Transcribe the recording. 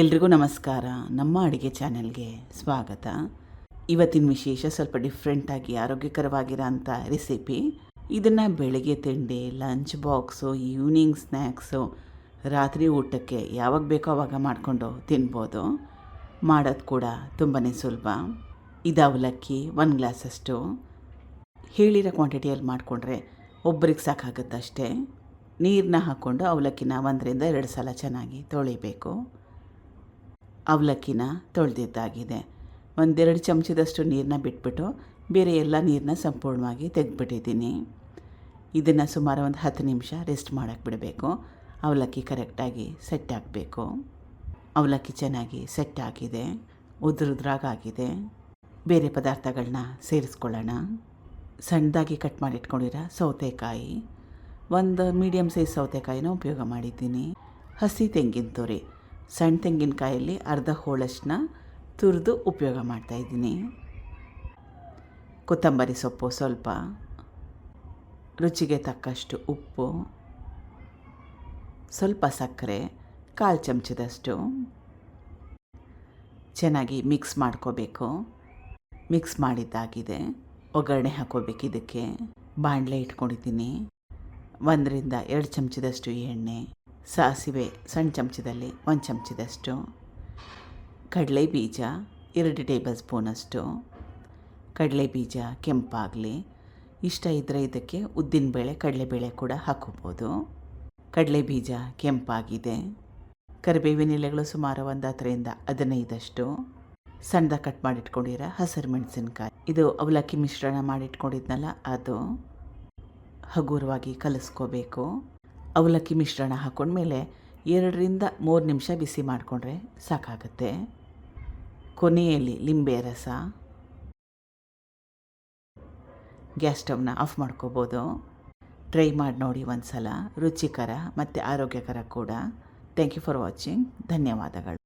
ಎಲ್ರಿಗೂ ನಮಸ್ಕಾರ. ನಮ್ಮ ಅಡುಗೆ ಚಾನೆಲ್ಗೆ ಸ್ವಾಗತ. ಇವತ್ತಿನ ವಿಶೇಷ ಸ್ವಲ್ಪ ಡಿಫ್ರೆಂಟಾಗಿ ಆರೋಗ್ಯಕರವಾಗಿರೋ ಅಂಥ ರೆಸಿಪಿ ಇದನ್ನು ಬೆಳಗ್ಗೆ ತಿಂಡಿ ಲಂಚ್ ಬಾಕ್ಸು ಈವ್ನಿಂಗ್ ಸ್ನ್ಯಾಕ್ಸು ರಾತ್ರಿ ಊಟಕ್ಕೆ ಯಾವಾಗ ಬೇಕೋ ಆವಾಗ ಮಾಡಿಕೊಂಡು ತಿನ್ಬೋದು. ಮಾಡೋದು ಕೂಡ ತುಂಬಾ ಸುಲಭ. ಇದು ಅವಲಕ್ಕಿ ಒಂದು ಗ್ಲಾಸಷ್ಟು. ಹೇಳಿರೋ ಕ್ವಾಂಟಿಟಿಯಲ್ಲಿ ಮಾಡಿಕೊಂಡ್ರೆ ಒಬ್ಬರಿಗೆ ಸಾಕಾಗುತ್ತಷ್ಟೇ. ನೀರನ್ನ ಹಾಕ್ಕೊಂಡು ಅವಲಕ್ಕಿನ ಒಂದರಿಂದ ಎರಡು ಸಲ ಚೆನ್ನಾಗಿ ತೊಳಿಬೇಕು. ಅವಲಕ್ಕಿನ ತೊಳೆದಿದ್ದಾಗಿದೆ. ಒಂದೆರಡು ಚಮಚದಷ್ಟು ನೀರನ್ನ ಬಿಟ್ಬಿಟ್ಟು ಬೇರೆ ಎಲ್ಲ ನೀರನ್ನ ಸಂಪೂರ್ಣವಾಗಿ ತೆಗೆದುಬಿಟ್ಟಿದ್ದೀನಿ. ಇದನ್ನು ಸುಮಾರು ಒಂದು ಹತ್ತು ನಿಮಿಷ ರೆಸ್ಟ್ ಮಾಡೋಕ್ಕೆ ಬಿಡಬೇಕು. ಅವಲಕ್ಕಿ ಕರೆಕ್ಟಾಗಿ ಸೆಟ್ ಆಗಬೇಕು. ಅವಲಕ್ಕಿ ಚೆನ್ನಾಗಿ ಸೆಟ್ ಆಗಿದೆ. ಉದುರುದ್ರಾಗಾಗಿದೆ. ಬೇರೆ ಪದಾರ್ಥಗಳನ್ನ ಸೇರಿಸ್ಕೊಳ್ಳೋಣ. ಸಣ್ಣದಾಗಿ ಕಟ್ ಮಾಡಿಟ್ಕೊಂಡಿರೋ ಸೌತೆಕಾಯಿ. ಒಂದು ಮೀಡಿಯಮ್ ಸೈಜ್ ಸೌತೆಕಾಯಿನ ಉಪಯೋಗ ಮಾಡಿದ್ದೀನಿ. ಹಸಿ ತೆಂಗಿನ ತುರಿ. ಸಣ್ಣ ತೆಂಗಿನಕಾಯಲ್ಲಿ ಅರ್ಧ ಹೋಳಷ್ಟನ್ನ ತುರಿದು ಉಪಯೋಗ ಮಾಡ್ತಾಯಿದ್ದೀನಿ ಕೊತ್ತಂಬರಿ ಸೊಪ್ಪು ಸ್ವಲ್ಪ, ರುಚಿಗೆ ತಕ್ಕಷ್ಟು ಉಪ್ಪು, ಸ್ವಲ್ಪ ಸಕ್ಕರೆ, ಕಾಲು ಚಮಚದಷ್ಟು. ಚೆನ್ನಾಗಿ ಮಿಕ್ಸ್ ಮಾಡ್ಕೋಬೇಕು. ಮಿಕ್ಸ್ ಮಾಡಿದ್ದಾಗಿದೆ. ಒಗ್ಗರಣೆ ಹಾಕೋಬೇಕು ಇದಕ್ಕೆ. ಬಾಣಲೆ ಇಟ್ಕೊಂಡಿದ್ದೀನಿ. ಒಂದರಿಂದ ಎರಡು ಚಮಚದಷ್ಟು ಎಣ್ಣೆ. ಸಾಸಿವೆ ಸಣ್ಣ ಚಮಚದಲ್ಲಿ ಒಂದು ಚಮಚದಷ್ಟು, ಕಡಲೆ ಬೀಜ ಎರಡು ಟೇಬಲ್ ಸ್ಪೂನಷ್ಟು ಕಡಲೆ ಬೀಜ ಕೆಂಪಾಗಲಿ. ಇಷ್ಟ ಇದ್ದರೆ ಇದಕ್ಕೆ ಉದ್ದಿನಬೇಳೆ ಕಡಲೆಬೇಳೆ ಕೂಡ ಹಾಕೋಬೋದು ಕಡಲೆ ಬೀಜ ಕೆಂಪಾಗಿದೆ. ಕರಿಬೇವಿನ ಎಲೆಗಳು ಸುಮಾರು ಒಂದು ಹತ್ತರಿಂದ ಹದಿನೈದಷ್ಟು. ಸಣ್ಣದಾಗಿ ಕಟ್ ಮಾಡಿಟ್ಕೊಂಡಿರೋ ಹಸಿರು ಮೆಣಸಿನ್ಕಾಯಿ ಇದು ಅವಲಕ್ಕಿ ಮಿಶ್ರಣ ಮಾಡಿಟ್ಕೊಂಡಿದ್ನಲ್ಲ, ಅದು ಹಗುರವಾಗಿ ಕಲಿಸ್ಕೋಬೇಕು. ಅವಲಕ್ಕಿ ಮಿಶ್ರಣ ಹಾಕೊಂಡ್ಮೇಲೆ ಎರಡರಿಂದ ಮೂರು ನಿಮಿಷ ಬಿಸಿ ಮಾಡಿಕೊಂಡ್ರೆ ಸಾಕಾಗುತ್ತೆ. ಕೊನೆಯಲ್ಲಿ ಲಿಂಬೆ ರಸ. ಗ್ಯಾಸ್ ಸ್ಟವ್ನ ಆಫ್ ಮಾಡ್ಕೋಬೋದು. ಟ್ರೈ ಮಾಡಿ ನೋಡಿ ಒಂದು ಸಲ ರುಚಿಕರ ಮತ್ತು ಆರೋಗ್ಯಕರ ಕೂಡ. Thank you for watching. ಧನ್ಯವಾದಗಳು.